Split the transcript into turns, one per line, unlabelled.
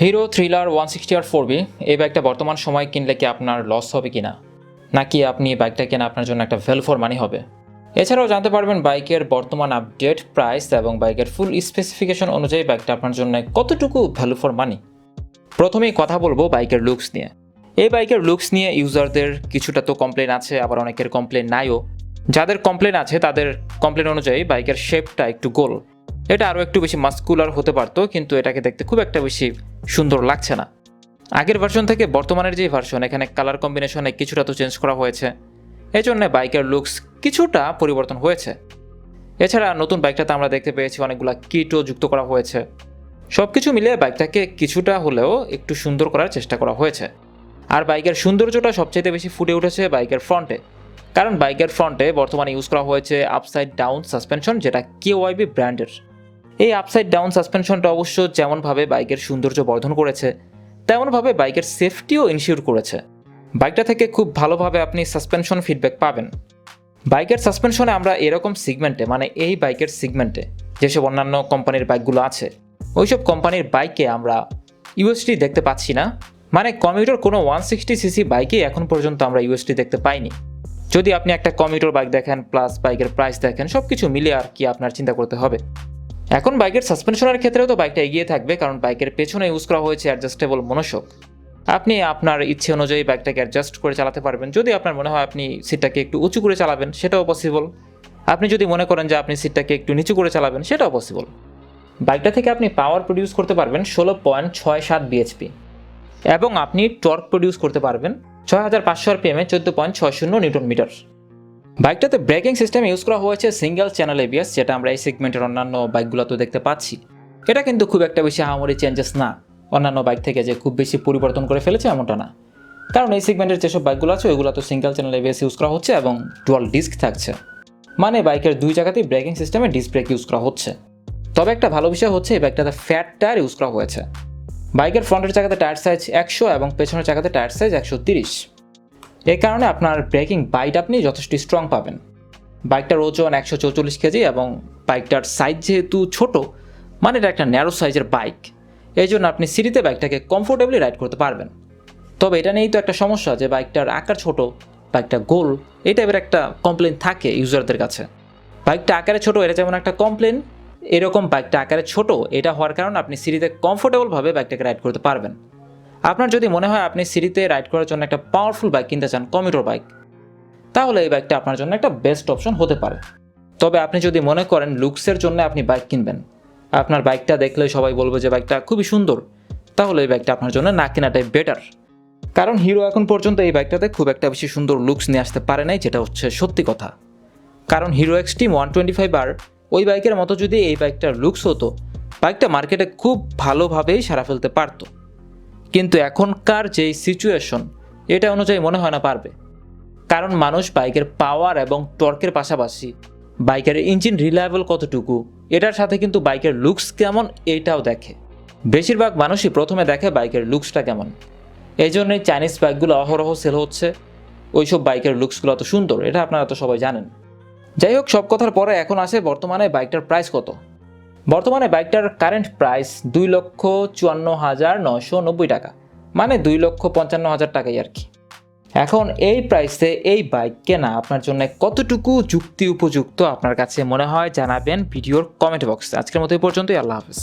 Hero thriller one sixty R four V, এই বাইকটা বর্তমান সময় কিনলে কি আপনার লস হবে কি না নাকি আপনি এই বাইকটা কেনা আপনার জন্য একটা ভ্যাল ফর মানি হবে? এছাড়াও জানতে পারবেন বাইকের বর্তমান আপডেট প্রাইস এবং বাইকের ফুল স্পেসিফিকেশন অনুযায়ী বাইকটা আপনার জন্য কতটুকু ভ্যালু ফর মানি প্রথমেই কথা বলব বাইকের লুকস নিয়ে। এই বাইকের লুকস নিয়ে ইউজারদের কিছুটা তো কমপ্লেন আছে, আবার অনেকের কমপ্লেন নাইও। যাদের কমপ্লেন আছে, তাদের কমপ্লেন অনুযায়ী বাইকের শেপটা একটু গোল। এটা আরও একটু বেশি মাস্কুলার হতে পারতো, কিন্তু এটাকে দেখতে খুব একটা বেশি সুন্দর লাগছে না। আগের ভার্সন থেকে বর্তমানের যে ভার্সন এখানে কালার কম্বিনেশনে কিছুটা তো চেঞ্জ করা হয়েছে। এই জন্য বাইকের লুকস কিছুটা পরিবর্তন হয়েছে। এছাড়া নতুন বাইকটাতে আমরা দেখতে পেয়েছি অনেকগুলো কিটও যুক্ত করা হয়েছে। সব কিছু মিলিয়ে বাইকটাকে কিছুটা হলেও একটু সুন্দর করার চেষ্টা করা হয়েছে। আর বাইকের সৌন্দর্যটা সবচেয়ে বেশি ফুটে উঠেছে বাইকের ফ্রন্টে কারণ বাইকের ফ্রন্টে বর্তমানে ইউজ করা হয়েছে আপসাইড ডাউন সাসপেনশন যেটা কেওয়াইবি ব্র্যান্ডের এই আপসাইড ডাউন সাসপেনশনটা অবশ্য যেমনভাবে বাইকের সৌন্দর্য বর্ধন করেছে, তেমনভাবে বাইকের সেফটিও ইনশিওর করেছে। বাইকটা থেকে খুব ভালোভাবে আপনি সাসপেনশন ফিডব্যাক পাবেন। বাইকের সাসপেনশনে আমরা এরকম সিগমেন্টে মানে এই বাইকের সিগমেন্টে যেসব অন্যান্য কোম্পানির বাইকগুলো আছে, ওইসব কোম্পানির বাইকে আমরা ইউএসটি দেখতে পাচ্ছি না। মানে কমিউটার কোনো ওয়ান সিক্সটি সিসি বাইকেই এখন পর্যন্ত আমরা ইউএসটি দেখতে পাইনি। যদি আপনি একটা কমিউটার বাইক দেখেন প্লাস বাইকের প্রাইস দেখেন সব কিছু মিলে আর কি আপনার চিন্তা করতে হবে। এখন বাইকের সাসপেনশনের ক্ষেত্রেও তো বাইকটা এগিয়ে থাকবে, কারণ বাইকের পেছনে ইউজ করা হয়েছে অ্যাডজাস্টেবল মনোশক আপনি আপনার ইচ্ছে অনুযায়ী বাইকটাকে অ্যাডজাস্ট করে চালাতে পারবেন। যদি আপনার মনে হয় আপনি সিটটাকে একটু উঁচু করে চালাবেন, সেটাও পসিবল আপনি যদি মনে করেন যে আপনি সিটটাকে একটু নিচু করে চালাবেন, সেটাও পসিবল বাইকটা থেকে আপনি পাওয়ার প্রডিউস করতে পারবেন ষোলো পয়েন্ট ছয় সাত বিএচপি এবং আপনি টর্ক প্রডিউস করতে পারবেন ছয় হাজার পাঁচশো আরপিএমে চোদ্দ পয়েন্ট ছয় শূন্য নিউটন মিটার। বাইকটাতে ব্রেকিং সিস্টেম ইউজ করা হয়েছে সিঙ্গেল চ্যানেল এবিএস, যেটা আমরা এই সেগমেন্টের অন্যান্য বাইকগুলোতে দেখতে পাচ্ছি। এটা কিন্তু খুব একটা বেশি আহামরি চেঞ্জেস না। অন্যান্য বাইক থেকে যে খুব বেশি পরিবর্তন করে ফেলেছে এমনটা না। কারণ এই সেগমেন্টের যেসব বাইকগুলো আছে ওইগুলো তো সিঙ্গেল চ্যানেল এবিএস ইউজ করা হচ্ছে এবং ডুয়াল ডিস্ক থাকছে। মানে বাইকের দুই জায়গাতেই ব্রেকিং সিস্টেমে ডিস্ক ব্রেক ইউজ করা হচ্ছে। তবে একটা ভালো বিষয় হচ্ছে, এই বাইকটাতে ফ্যাট টায়ার ইউজ করা হয়েছে। বাইকের ফ্রন্টের জায়গাতে টায়ার সাইজ একশো এবং পেছনের জায়গাতে টায়ার সাইজ একশো তিরিশ। এই কারণে আপনার ব্রেকিং বাইট আপনি যথেষ্ট স্ট্রং পাবেন। বাইকটার ওজন একশো চৌচল্লিশ কেজি এবং বাইকটার সাইজ যেহেতু ছোট মানে এটা একটা ন্যারো সাইজের বাইক, এই জন্য আপনি সিটিতে বাইকটাকে কমফোর্টেবলি রাইড করতে পারবেন। তবে এটা নিয়েই তো একটা সমস্যা যে বাইকটার আকার ছোট, বাইকটা গোল, এই টাইপের একটা কমপ্লেন থাকে ইউজারদের কাছে। বাইকটা আকারে ছোট, এটা যেমন একটা কমপ্লেন এরকম বাইকটা আকারে ছোট, এটা হওয়ার কারণে আপনি সিটিতে কমফোর্টেবলভাবে বাইকটাকে রাইড করতে পারবেন। আপনার যদি মনে হয় আপনি সিটিতে রাইড করার জন্য একটা পাওয়ারফুল বাইক কিনতে চান কমিউটার বাইক তাহলে এই বাইকটা আপনার জন্য একটা বেস্ট অপশন হতে পারে। তবে আপনি যদি মনে করেন লুকসের জন্য আপনি বাইক কিনবেন, আপনার বাইকটা দেখলে সবাই বলবে যে বাইকটা খুবই সুন্দর, তাহলে এই বাইকটা আপনার জন্য না কেনাটাই বেটার কারণ হিরো এখন পর্যন্ত এই বাইকটাতে খুব একটা বেশি সুন্দর লুকস নিয়ে আসতে পারে নাই, যেটা হচ্ছে সত্যি কথা। কারণ Hero Xtreme one twenty five আর ওই বাইকের মতো যদি এই বাইকটার লুকস হতো বাইকটা মার্কেটে খুব ভালোভাবেই সারা ফেলতে পারতো। কিন্তু এখনকার যেই সিচুয়েশন এটা অনুযায়ী মনে হয় না পারবে। কারণ মানুষ বাইকের পাওয়ার এবং টর্কের পাশাপাশি বাইকের ইঞ্জিন রিলায়েবল কতটুকু, এটার সাথে কিন্তু বাইকের লুকস কেমন এইটাও দেখে। বেশিরভাগ মানুষই প্রথমে দেখে বাইকের লুকসটা কেমন। এই জন্যই চাইনিজ বাইকগুলো অহরহ সেল হচ্ছে। ওইসব বাইকের লুকসগুলো তো সুন্দর, এটা আপনারা তো সবাই জানেন। যাই হোক, সব কথার পরে এখন আসে বর্তমানে বাইকটার প্রাইস কত। বর্তমানে বাইকটার কারেন্ট প্রাইস দুই লক্ষ চুয়ান্ন হাজার নশো নব্বই টাকা। মানে দুই লক্ষ পঞ্চান্ন হাজার টাকাই আর কি। এখন এই প্রাইসে এই বাইক কেনা আপনার জন্য কতটুকু যুক্তি উপযুক্ত আপনার কাছে মনে হয় জানাবেন ভিডিওর কমেন্ট বক্সে আজকের মতো এই পর্যন্তই, আল্লাহ হাফেজ।